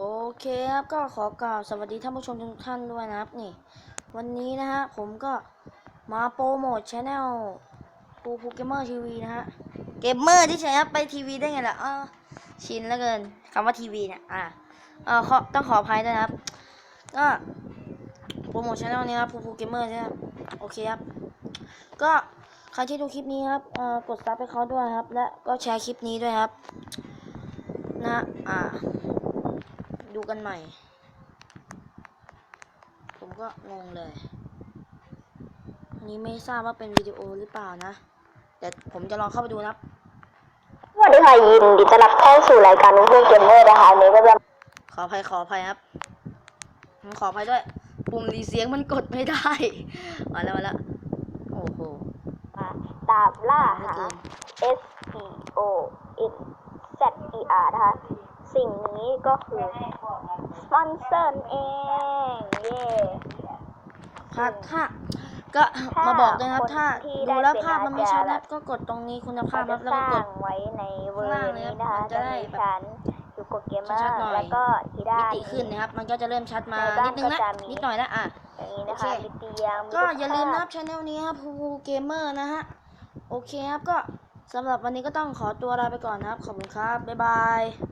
โอเคครับก็ขอกล่าวสวัสดีท่านผู้ชมทุกท่านด้วยนะครับนี่ วันนี้นะฮะผมก็มาโปรโมทช anel ปูปูเกมเมอร์ทีวีนะฮะเกมเมอร์ที่ใช้ไปทีวีได้ไงล่ะอ้าชินแล้วเกินคำว่าทีวีเนี่ยอ่าเออขอต้องขออภัยด้วยนะครับ ก็โปรโมทช anel นี้ครับปูปูเกมเมอร์ใช่ไหมโอเคครับ ก็ใครที่ดูคลิปนี้ครับเอ่อกดซับให้เขาด้วยครับ และก็แชร์คลิปนี้ด้วยครับ นะอ่า ดูกันใหม่ ผมก็งงเลยอันนี้ไม่ทราบว่าเป็นวิดีโอหรือเปล่านะ แต่ผมจะลองเข้าไปดูนะครับสวัสดีค่ะยินดีต้อนรับเข้าสู่รายการนุ่งเพื่อนเกมเมอร์นะคะวันนี้ก็จะขออภัยขออภัยครับผมขออภัยด้วย ปุ่มรีเสียงมันกดไม่ได้มาแล้วมาแล้วโอ้โหมาตามล่าเหลือหาเกิน S P O N Z E R นะคะ สิ่งนี้ก็คือสปอนเซอร์เอง เย้ถ้าถ้าก็ถ้ามาบอกด้วยนะครับคนถ้าที่ดูได้แล้วเป็นภาพมันไม่ชัดอาจารย์นะก็กดตรงนี้คุณภาเราพคจะรับแล้วสก็ร้ากงดไว้ในเวอร์นี้นะคะข้างล่างเลยครับมันจะจะได้มีแบบชั้นอยู่กดเกมเมอชัดร์ๆหน่อยแล้วก็ที่ด้ามินติขึ้นนะครับ มันก็จะเริ่มชัดมาในบ้านนิดนึงละก็จะมีนิดหน่อยละอะอย่างนี้นะคะโอเคมีเตียงมีก็รูปอย่าลืมภนะคพรับช anel นี้ครับภูเกมเมอร์นะฮะโอเคครับก็สำหรับวันนี้ก็ต้องขอตัวลาไปก่อนนะครับ ขอบคุณครับ บ๊ายบาย